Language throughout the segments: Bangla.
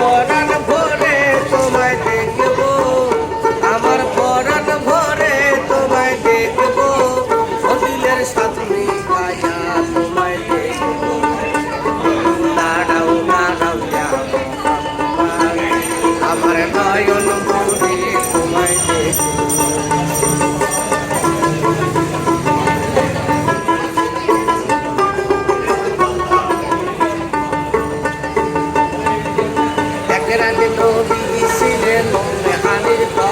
của ra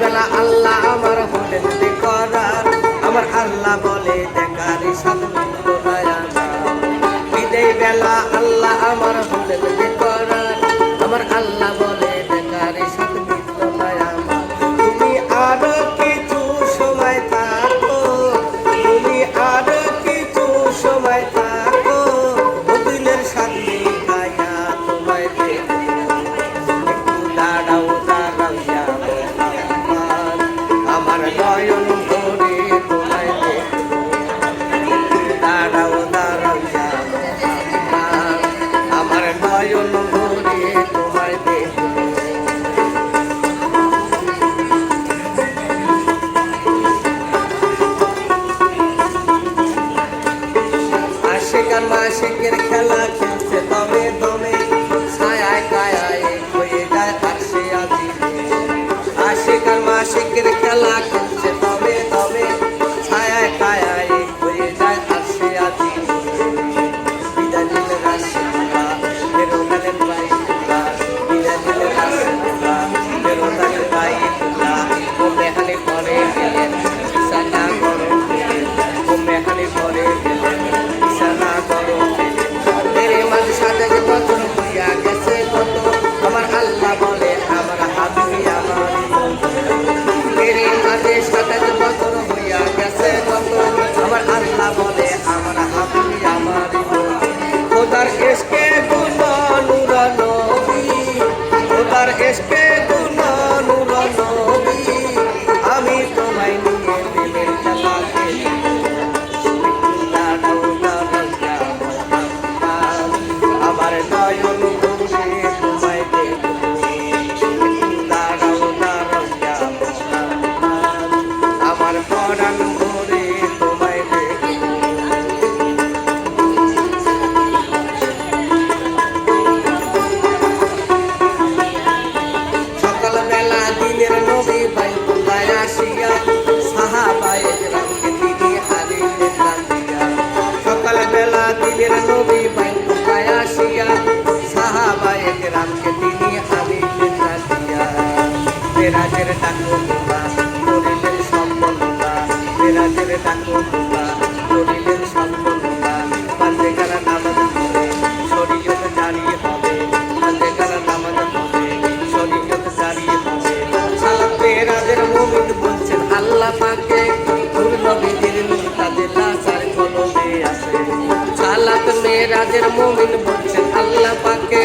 বেলা আল্লাহ আমার হোটেল করার। আমার আল্লাহ রামকে তিনি আনিলেন রাজিয়া মেরাজের ডাকো তোলা করিলেন সম্পন্নতা মেরাজের ডাকো তোলা করিলেন সম্পন্নতা পাঞ্জে কারা নামাজ হবে। শরীয়ত জারি হবে। পাঞ্জে কারা নামাজ বলছেন, আল্লাহ পাকে নবীদের মুরতাদে লাসার কলমে আছে। সালাত মেরাজের মুমিন বলছেন, আল্লাহ পাকে